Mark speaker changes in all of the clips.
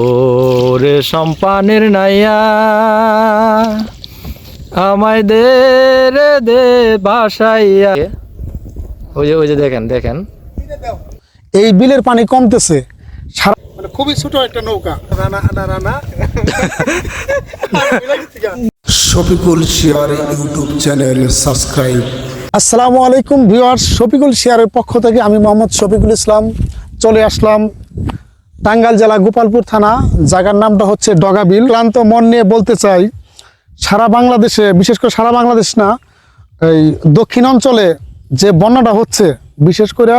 Speaker 1: ওরে সম্পানের নাইয়া আমায় দে রে দে বাসাইয়া। ওই যে ওই যে দেখেন দেখেন।
Speaker 2: এই বিলের পানি কমতেছে। সারা
Speaker 3: মানে খুবই ছোট একটা নৌকা। Rana Rana
Speaker 4: Shafikul share YouTube channel subscribe.
Speaker 2: আসসালামু আলাইকুম ভিউয়ার্স শফিকুল শেয়ারের পক্ষ থেকে আমি মোহাম্মদ শফিকুল ইসলাম চলে আসলাম টাঙ্গাইল জেলা গোপালপুর থানা, জায়গার নামটা হচ্ছে ডগাবিল। ক্লান্ত মন নিয়ে বলতে চাই, সারা বাংলাদেশে, বিশেষ করে সারা বাংলাদেশ না, এই দক্ষিণ অঞ্চলে যে বন্যাটা হচ্ছে, বিশেষ করে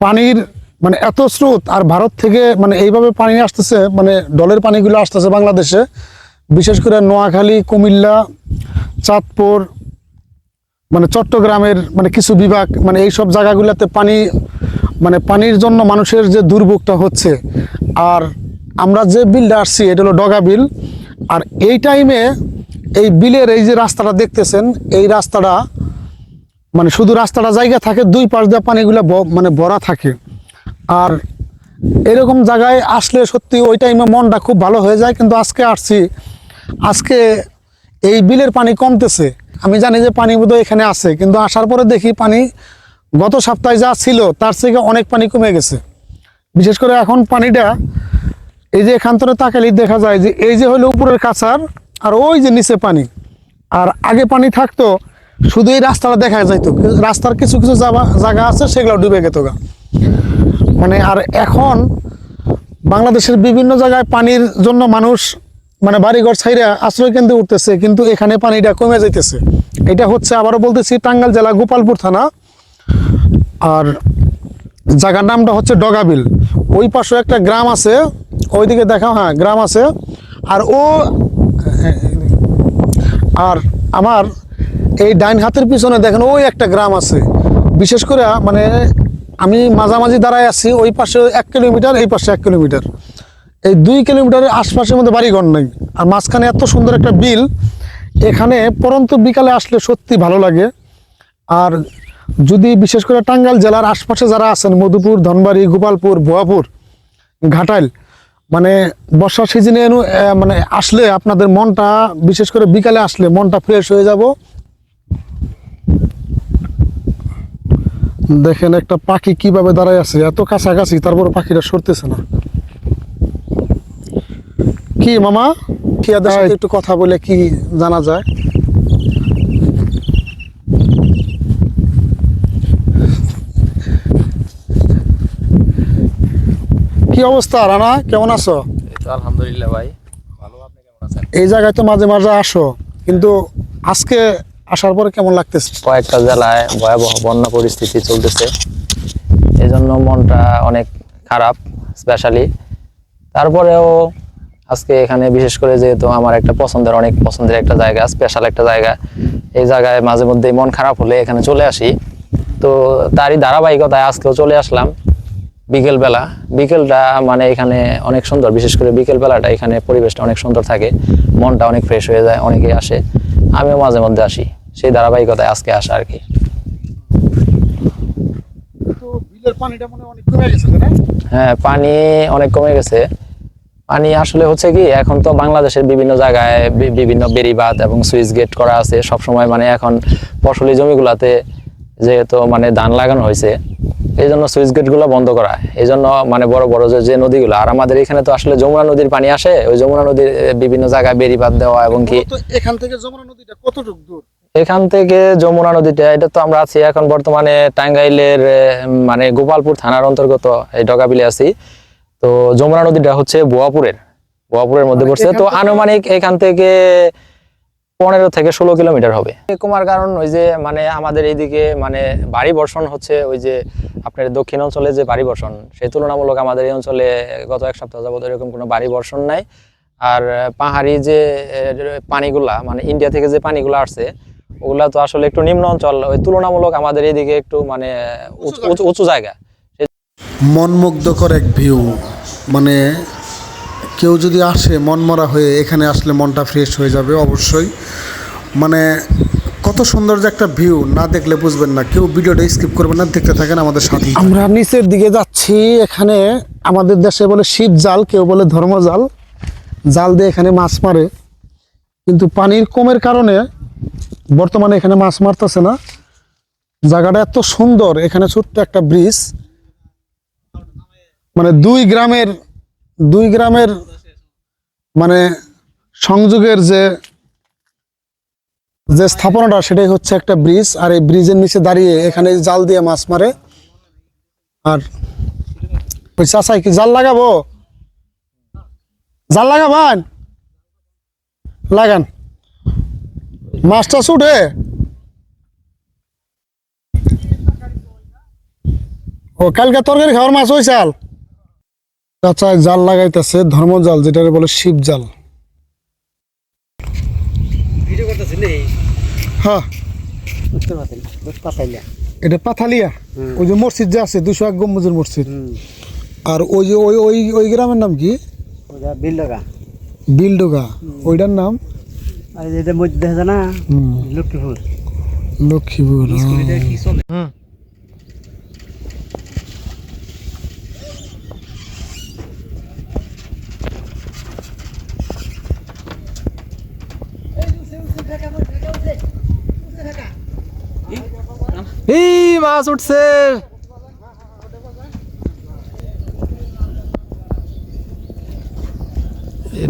Speaker 2: পানির মানে এত স্রোত, আর ভারত থেকে মানে এইভাবে পানি আসতেছে মানে ডলের পানিগুলো আসতেছে বাংলাদেশে, বিশেষ করে নোয়াখালী, কুমিল্লা, চাঁদপুর মানে চট্টগ্রামের মানে কিছু বিভাগ মানে এই সব জায়গাগুলোতে পানি মানে পানির জন্য মানুষের যে দুর্ভোগটা হচ্ছে, আর আমরা যে বিলটা আসছি, এটা হলো ডগা বিল, আর এই টাইমে এই বিলের এই যে রাস্তাটা দেখতেছেন, এই রাস্তাটা মানে শুধু রাস্তাটা জায়গা থাকে, দুই পাশ দিয়ে পানিগুলো মানে ভরা থাকে। আর এরকম জায়গায় আসলে সত্যি ওই টাইমে মনটা খুব ভালো হয়ে যায়, কিন্তু আজকে আসছি, আজকে এই বিলের পানি কমতেছে। আমি জানি যে পানি বোধহয় এখানে আছে, কিন্তু আসার পরে দেখি পানি গত সপ্তাহে যা ছিল, তার থেকে অনেক পানি কমে গেছে। বিশেষ করে এখন পানিটা, এই যে এখান থেকে তাকালেই দেখা যায় যে এই যে হলো উপরের কাছার, আর ওই যে নিচে পানি। আর আগে পানি থাকতো, শুধু এই রাস্তাটা দেখা যাইতো। রাস্তার কিছু কিছু জায়গা- আছে সেগুলো ডুবে গেত গা। মানে আর এখন বাংলাদেশের বিভিন্ন জায়গায় পানির জন্য মানুষ মানে বাড়িঘর ছাইরা আশ্রয় কেন্দ্রে উঠতেছে, কিন্তু এখানে পানিটা কমে যাইতেছে। এটা হচ্ছে, আবারও বলতেছি, টাঙ্গাইল জেলা গোপালপুর থানা। আর জায়গার নামটা হচ্ছে ডগাবিল। ওই পাশে একটা গ্রাম আছে, ওইদিকে দেখা হ্যাঁ গ্রাম আছে। আর ও, আর আমার এই ডাইন হাতের পিছনে দেখেন, ওই একটা গ্রাম আছে। বিশেষ করে মানে আমি মাঝামাঝি দাঁড়ায় আছি, ওই পাশে এক কিলোমিটার, এই পাশে এক কিলোমিটার। এই দুই কিলোমিটারের আশপাশের মধ্যে বাড়িঘর নেই। আর মাঝখানে এত সুন্দর একটা বিল, এখানে পরন্ত বিকালে আসলে সত্যি ভালো লাগে। আর যদি বিশেষ করে টাঙ্গাইল জেলার আশপাশে যারা আছেন মধুপুর ধনবাড়ি গোপালপুর ভুয়াপুর ঘাটাইল মানে বর্ষার সিজনে মানে আসলে আপনাদের মনটা বিশেষ করে বিকালে আসলে মনটা ফ্রেশ হয়ে যাব। দেখেন একটা পাখি কীভাবে দাঁড়ায় আছে এত কাছাকাছি তারপর পাখিটা সরতেছে না। কি মামা? সাথে একটু কথা বলে কি জানা যায়? কি অবস্থা রানা? কেমন আছো?
Speaker 1: আলহামদুলিল্লাহ ভাই ভালো। আপনি কেমন আছেন?
Speaker 2: এই জায়গায় তো মাঝে মাঝে আসো কিন্তু আজকে আসার পরে কেমন লাগতেছে?
Speaker 1: কয়েকটা জেলায় ভয়াবহ বন্যা পরিস্থিতি চলতেছে। এই জন্য মনটা অনেক খারাপ স্পেশালি। তারপরেও আজকে এখানে বিশেষ করে যেহেতু আমার একটা পছন্দের অনেক পছন্দের একটা জায়গা স্পেশাল একটা জায়গা এই জায়গায় মাঝে মধ্যে মন খারাপ হলে এখানে চলে আসি। তো তারই ধারাবাহিকতায় আজকেও চলে আসলাম। বিকেলবেলা বিকেলটা মানে এখানে অনেক সুন্দর বিশেষ করে বিকেল বেলাটা এখানে পরিবেশটা অনেক সুন্দর থাকে মনটা অনেক ফ্রেশ হয়ে যায় অনেকেই আসে আমিও মাঝে মধ্যে আসি সেই ধারাবাহিকতায় আজকে আসা আর কি।
Speaker 2: অনেক
Speaker 1: হ্যাঁ পানি অনেক কমে গেছে। পানি আসলে হচ্ছে কি এখন তো বাংলাদেশের বিভিন্ন জায়গায় বিভিন্ন বেরিবাদ এবং সুইচ গেট করা আছে সব সময় মানে এখন ফসলি জমিগুলাতে যেহেতু মানে ধান লাগানো হয়েছে এই জন্য সুইচ গেটগুলো বন্ধ করা। এই জন্য মানে বড় বড় যে নদীগুলো আর আমাদের এখানে তো আসলে যমুনা নদীর পানি আসে ওই যমুনা নদীর বিভিন্ন জায়গায় বেরিবাদ দেওয়া এবং কি
Speaker 2: এখান থেকে যমুনা নদীটা কতটুকু দূর?
Speaker 1: এখান থেকে যমুনা নদীটা এটা তো আমরা আছি এখন বর্তমানে টাঙ্গাইলের মানে গোপালপুর থানার অন্তর্গত এই ডগাবিলে আছি। তো যমুনা নদীটা হচ্ছে বোয়াপুরের বোয়াপুরের মধ্যে
Speaker 2: মানে
Speaker 1: পড়ছে। তো আনুমানিক এখান থেকে পনেরো থেকে ষোলো কিলোমিটার হবে। কমার কারণ ওই যে মানে আমাদের এইদিকে মানে বাড়ি বর্ষণ হচ্ছে ওই যে আপনার দক্ষিণ অঞ্চলে যে বাড়ি বর্ষণ সেই তুলনামূলক আমাদের এই অঞ্চলে গত এক সপ্তাহ যাবত এরকম কোনো বাড়ি বর্ষণ নাই। আর পাহাড়ি যে পানিগুলা মানে ইন্ডিয়া থেকে যে পানিগুলো আসছে ওগুলা তো আসলে একটু নিম্ন অঞ্চল ওই তুলনামূলক আমাদের এইদিকে একটু মানে উঁচু- উঁচু উঁচু জায়গা।
Speaker 4: মনমুগ্ধকর এক ভিউ মানে কেউ যদি আসে, মনমরা হয়ে এখানে আসলে মনটা ফ্রেশ হয়ে যাবে, অবশ্যই। মানে কত সুন্দর যে একটা ভিউ না দেখলে বুঝবেন না। কেউ ভিডিওটা স্কিপ করবেন না, দেখতে থাকেন আমাদের সাথে
Speaker 2: আমরা নিচের দিকে যাচ্ছি, এখানে আমাদের দেশে বলে শিব জাল, কেউ বলে ধর্ম জাল। জাল দিয়ে এখানে মাছ মারে। কিন্তু পানির কমের কারণে বর্তমানে এখানে মাছ মারতেছে না। জায়গাটা এত সুন্দর, এখানে ছোট্ট একটা ব্রিজ মানে দুই গ্রামের দুই গ্রামের মানে সংযোগের যে যে স্থাপনাটা, সেটাই হচ্ছে একটা ব্রিজ, আর এই ব্রিজের নিচে দাঁড়িয়ে এখানে জাল দিয়ে মাছ মারে। আর ওই চাষাই কি জাল লাগাবো? জাল লাগাবান? লাগান। মাছটা ছুটে। ও, কালকে তরকারি খাওয়ার মাছ ওই চাল চাচা জাল লাগাইতেছে ধর্ম জাল যেটা বলে শিব জাল। হ্যাঁ। এটা পাথালিয়া ওই যে মসজিদ যে আছে দুশো এক গম্বুজের মসজিদ। আর ওই যে ওই ওই ওই গ্রামের নাম কি? বিলডোগা। ওইটার নাম?
Speaker 5: আর যেটা মধ্যে না লক্ষ্মীপুর।
Speaker 2: লক্ষ্মীপুর হ্যাঁ।
Speaker 1: এই মাছ উঠছে।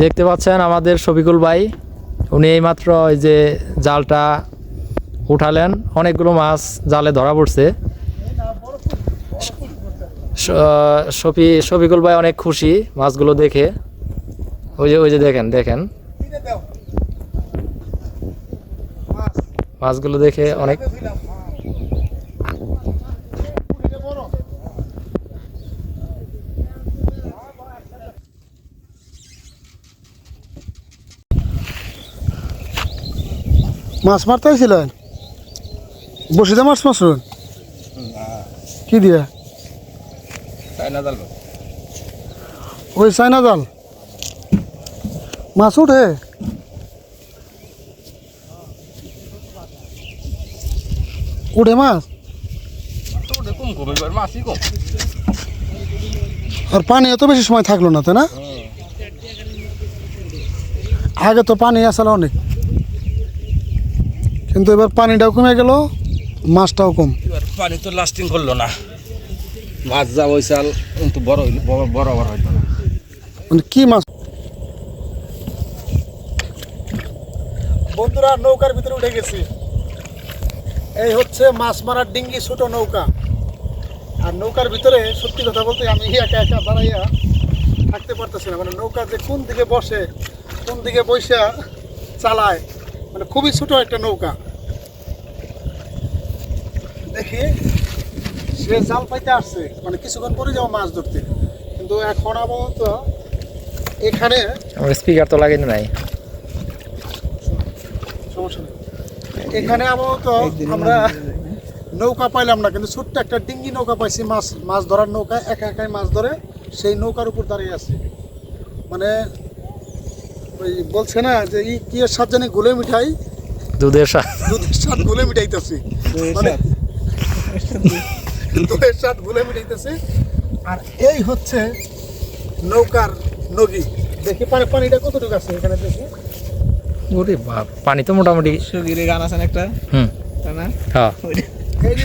Speaker 1: দেখতে পাচ্ছেন আমাদের শফিকুল ভাই, উনি এইমাত্র ওই যে জালটা উঠালেন, অনেকগুলো মাছ জালে ধরা পড়ছে। শফি, শফিকুল ভাই অনেক খুশি মাছগুলো দেখে। ওই যে ওই যে দেখেন দেখেন। মাছগুলো দেখে অনেক
Speaker 2: মাছ মারতে হয়েছিলেন বসিতে মাছ মারছেন? কি দিয়ে? ওই চাইনা জাল মাছ উঠে? উঠে মাছ? আর পানি এত বেশি সময় থাকল না তাই না? আগে তো পানি আসলে অনেক। কিন্তু এবার পানিটাও কমে গেল মাছটাও কম।
Speaker 6: এবার পানি তো লাস্টিং করল না। মাছ যা ওই চাল কিন্তু বড় হইল বড় বড় বড় হইল না।
Speaker 2: মানে কি মাছ? বন্ধুরা নৌকার ভিতরে উঠে গেছি। এই হচ্ছে মাছ মারার ডিঙ্গি ছোট নৌকা। আর নৌকার ভিতরে সত্যি কথা বলতে আমি একা একা দাঁড়াইয়া থাকতে পারতেছি না। মানে নৌকা যে কোন দিকে বসে কোন দিকে বসে চালায় মানে খুবই ছোট একটা নৌকা। দেখি সে জাল পাইতে আসছে। মানে কিছুক্ষণ পরে যাব মাছ ধরতে। কিন্তু এখন আপাতত এখানে
Speaker 1: আমার স্পিকার তো লাগাইনি নাই
Speaker 2: সমস্যা নেই। এখানে আপাতত আমরা নৌকা পাইলাম না কিন্তু ছোট্ট একটা ডিঙ্গি নৌকা পাইছি মাছ মাছ ধরার নৌকা। একা একাই মাছ ধরে সেই নৌকার উপর দাঁড়িয়ে আছে। মানে ওই বলছে না যে ই কি এর জানি গুলে মিঠাই?
Speaker 1: দুধের সাথে
Speaker 2: দুধের সাথ গুলে মিঠাইতেছি। মানে দুধের মিটাইতেছি আর এই হচ্ছে নৌকার নগী। দেখি পানি পানিটা কতটুকু আছে এখানে দেখি।
Speaker 1: ওরে বাপ পানি তো মোটামুটি
Speaker 5: সগিরে গান আছে না একটা?
Speaker 1: হুম।
Speaker 5: তা না?
Speaker 1: হ্যাঁ।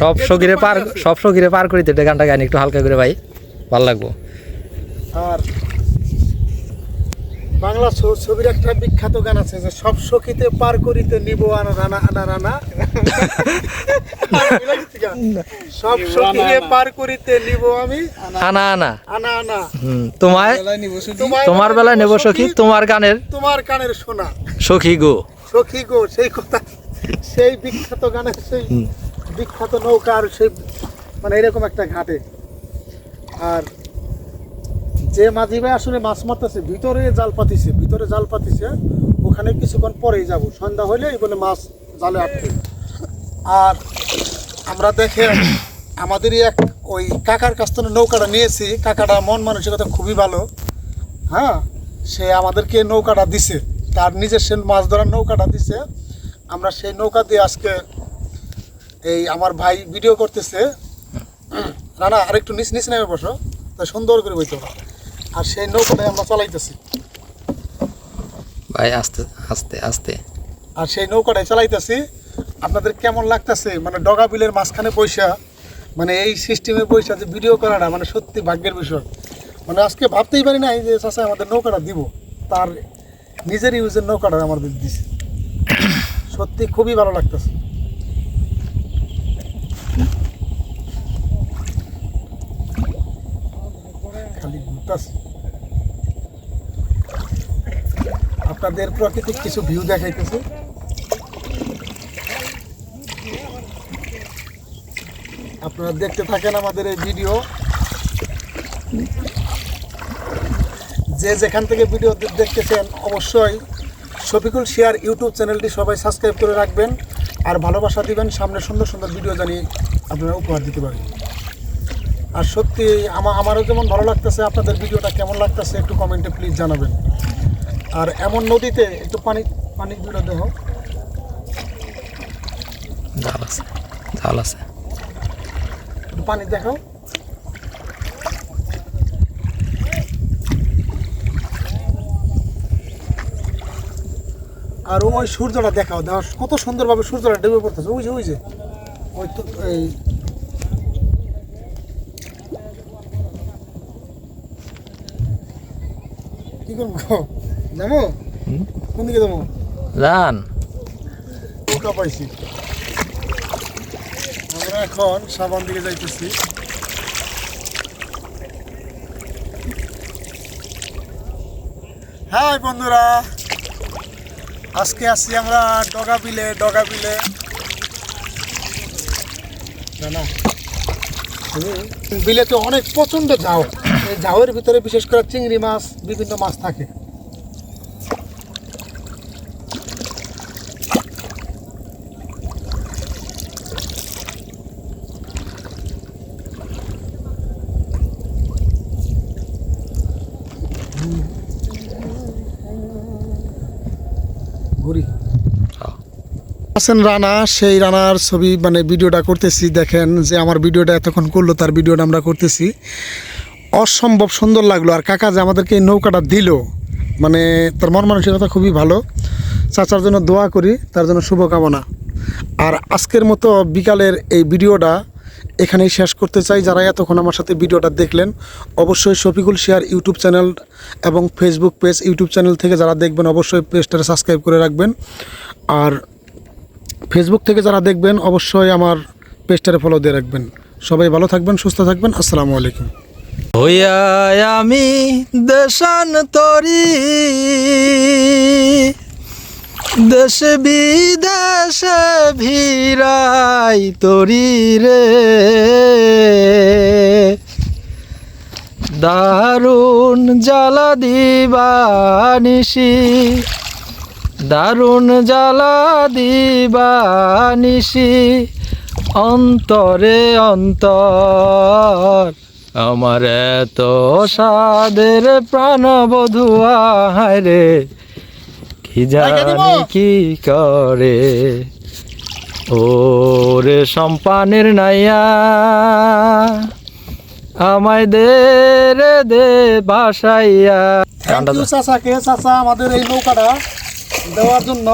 Speaker 1: সব সগিরে পার সব সগিরে পার করিতে এটা গানটা গান একটু হালকা করে ভাই ভালো লাগবো।
Speaker 2: আর বাংলা ছবির একটা বিখ্যাত গান আছে যে সব সখীতে পার করিতে নিব আনা রানা আনা রানা। সব সখীতে পার করিতে নিব আমি।
Speaker 1: আনা আনা।
Speaker 2: আনা আনা।
Speaker 1: তোমায়
Speaker 2: তোমায়
Speaker 1: তোমার বেলায় নেব সখী তোমার গানের
Speaker 2: তোমার গানের শোনা
Speaker 1: সখী গো।
Speaker 2: সখী গো সেই কথা। সেই বিখ্যাত গানের সেই বিখ্যাত নৌকা আর সেই মানে এরকম একটা ঘাটে। আর যে মাঝি ভাই আসলে মাছ মারতেছে, ভিতরে জাল পাতিছে, ভিতরে জাল পাতিছে, ওখানে কিছুক্ষণ পরেই যাব। সন্ধ্যা হলে বলে মাছ জালে আটকে। আর আমরা দেখে আমাদেরই এক ওই কাকার কাছ থেকে নৌকাটা নিয়েছি। কাকাটা মন মানসিকতা খুবই ভালো। হ্যাঁ সে আমাদেরকে নৌকাটা দিছে। তার নিজের সে মাছ ধরার নৌকাটা দিছে। আমরা সেই নৌকা দিয়ে আজকে এই আমার ভাই ভিডিও করতেছে। না না আরেকটু নিচ নিচ নেমে বসো। তা সুন্দর করে বইতে হবে। আর সেই নৌকাটাই আমরা চালাইতেছি।
Speaker 1: ভাই আস্তে আস্তে আস্তে।
Speaker 2: আর সেই নৌকাটাই চালাইতেছি। আপনাদের কেমন লাগতেছে? মানে ডগা বিলের মাঝখানে পয়সা মানে এই সিস্টেমে পয়সা যে ভিডিও করাটা মানে সত্যি ভাগ্যের বিষয়। মানে আজকে ভাবতেই পারি নাই যে চাষা আমাদের নৌকাটা দিব। তার নিজের ইউজের নৌকাটা আমাদের দিছে। সত্যি খুবই ভালো লাগতেছে। খালি ঘুরতেছে। আপনাদের প্রাকৃতিক কিছু ভিউ দেখাইতেছে। আপনারা দেখতে থাকেন আমাদের এই ভিডিও যে যেখান থেকে ভিডিও দেখতেছেন, অবশ্যই শফিকুল শেয়ার ইউটিউব চ্যানেলটি সবাই সাবস্ক্রাইব করে রাখবেন আর ভালোবাসা দিবেন, সামনে সুন্দর সুন্দর ভিডিও জানিয়ে আপনারা উপহার দিতে পারেন। আর সত্যি আমা আমারও যেমন ভালো লাগতেছে, আপনাদের ভিডিওটা কেমন লাগতেছে একটু কমেন্টে প্লিজ জানাবেন। আর এমন নদীতে একটু পানি পানি দুটো দেহ।
Speaker 1: জাল আছে জাল আছে।
Speaker 2: পানি দেখাও। আর ওই সূর্যটা দেখাও দেখো কত সুন্দরভাবে সূর্যটা ডুবে পড়তেছে। ওই যে ওই যে। ওই তো এই। কি করব? যাব কোন দিকে যাব
Speaker 1: যান
Speaker 2: নৌকা পাইছি। আমরা এখন সাবান দিকে যাইতেছি। হ্যাঁ বন্ধুরা আজকে আসছি আমরা ডগা বিলে ডগা বিলে। না বিলেতে অনেক প্রচণ্ড ঝাউ। এই ঝাউয়ের ভিতরে বিশেষ করে চিংড়ি মাছ বিভিন্ন মাছ থাকে। আছেন রানা, সেই রানার ছবি মানে ভিডিওটা করতেছি, দেখেন যে আমার ভিডিওটা এতক্ষণ করল, তার ভিডিওটা আমরা করতেছি। অসম্ভব সুন্দর লাগল, আর কাকা যে আমাদেরকে এই নৌকাটা দিল মানে তার মন মানসিকতা খুবই ভালো। চাচার জন্য দোয়া করি, তার জন্য শুভকামনা। আর আজকের মতো বিকালের এই ভিডিওটা এখানেই শেষ করতে চাই। যারা এতক্ষণ আমার সাথে ভিডিওটা দেখলেন, অবশ্যই শফিকুল শেয়ার ইউটিউব চ্যানেল এবং ফেসবুক পেজ ইউটিউব চ্যানেল থেকে যারা দেখবেন, অবশ্যই পেজটা সাবস্ক্রাইব করে রাখবেন। আর ফেসবুক থেকে যারা দেখবেন, অবশ্যই আমার পেজটারে ফলো দিয়ে রাখবেন। সবাই ভালো থাকবেন, সুস্থ থাকবেন, আসসালামু আলাইকুম।
Speaker 1: হইয়া আমি দেশান্তরি দেশে বিদেশে ভিড়াই তরি রে। দারুণ জ্বালা দিবানিসি দারুণ জ্বালা দিবানিসি অন্তরে অন্তর। আমার এত সাদের প্রাণ বধুয়া রে কি জানি কি করে? ওরে সম্পানের নাইয়া আমায় দে রে দে বাসাইয়া।
Speaker 2: চাচা আমাদের এই নৌকাটা? দেওয়ার জন্য